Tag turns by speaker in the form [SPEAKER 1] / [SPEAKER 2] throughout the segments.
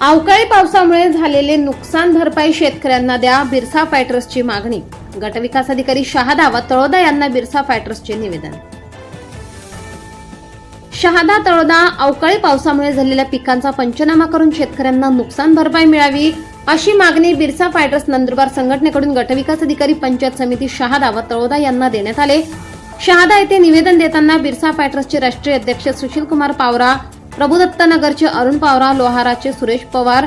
[SPEAKER 1] अवकाळी पावसामुळे झालेले नुकसान भरपाई शेतकऱ्यांना द्या बिरसा फायटर्सची मागणी. गटविकास अधिकारी शहादा व तळोदा यांना बिरसा फायटर्सचे निवेदन. शहादा तळोदा अवकाळी पावसामुळे झालेल्या पिकांचा पंचनामा करून शेतकऱ्यांना नुकसान भरपाई मिळावी अशी मागणी बिरसा फायटर्स नंदुरबार संघटनेकडून गटविकास अधिकारी पंचायत समिती शहादा व तळोदा यांना देण्यात आले. शहादा येथे निवेदन देताना बिरसा फायटर्सचे राष्ट्रीय अध्यक्ष सुशील कुमार पावरा प्रभुदत्तानगरचे अरुण पावरा लोहाराचे सुरेश पवार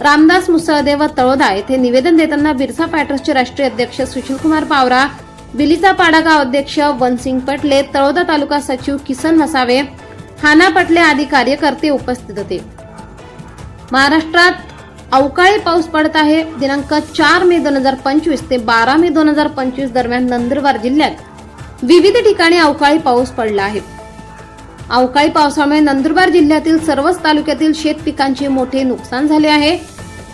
[SPEAKER 1] रामदास मुसळदे व तळोदा येथे निवेदन देताना बिरसा पॅटर्सचे राष्ट्रीय अध्यक्ष सुशीलकुमार पावरा बिलीचा पाडा गाव अध्यक्ष वनसिंग पटले तळोदा तालुका सचिव किसन मसावे हाना पटले आदी कार्यकर्ते उपस्थित होते. महाराष्ट्रात अवकाळी पाऊस पडत आहे. दिनांक चार मे दोन हजार पंचवीस ते बारा मे दोन हजार पंचवीस दरम्यान नंदुरबार जिल्ह्यात विविध ठिकाणी अवकाळी पाऊस पडला आहे. अवकाळी पावसामुळे नंदुरबार जिल्ह्यातील सर्वच तालुक्यातील शेत पिकांचे मोठे नुकसान झाले आहे.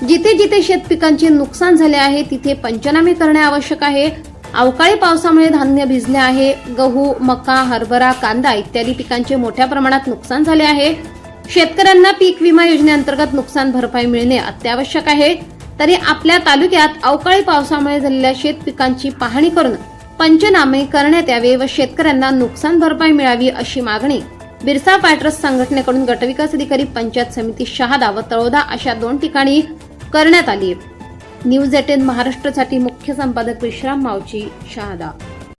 [SPEAKER 1] जिथे जिथे शेत पिकांचे नुकसान झाले आहे तिथे पंचनामे करणे आवश्यक आहे. अवकाळी पावसामुळे धान्य भिजले आहे. गहू मका हरभरा कांदा इत्यादी पिकांचे मोठ्या प्रमाणात नुकसान झाले आहे. शेतकऱ्यांना पीक विमा योजनेअंतर्गत नुकसान भरपाई मिळणे अत्यावश्यक आहे. तरी आपल्या तालुक्यात अवकाळी पावसामुळे झालेल्या शेत पिकांची पाहणी करून पंचनामे करण्यात यावे व शेतकऱ्यांना नुकसान भरपाई मिळावी अशी मागणी बिरसा फायटर्स संघटनेकडून गटविकास अधिकारी पंचायत समिती शहादा व तळोदा अशा दोन ठिकाणी करण्यात आली. न्यूज एटेन महाराष्ट्रासाठी मुख्य संपादक विश्राम मावची शहादा.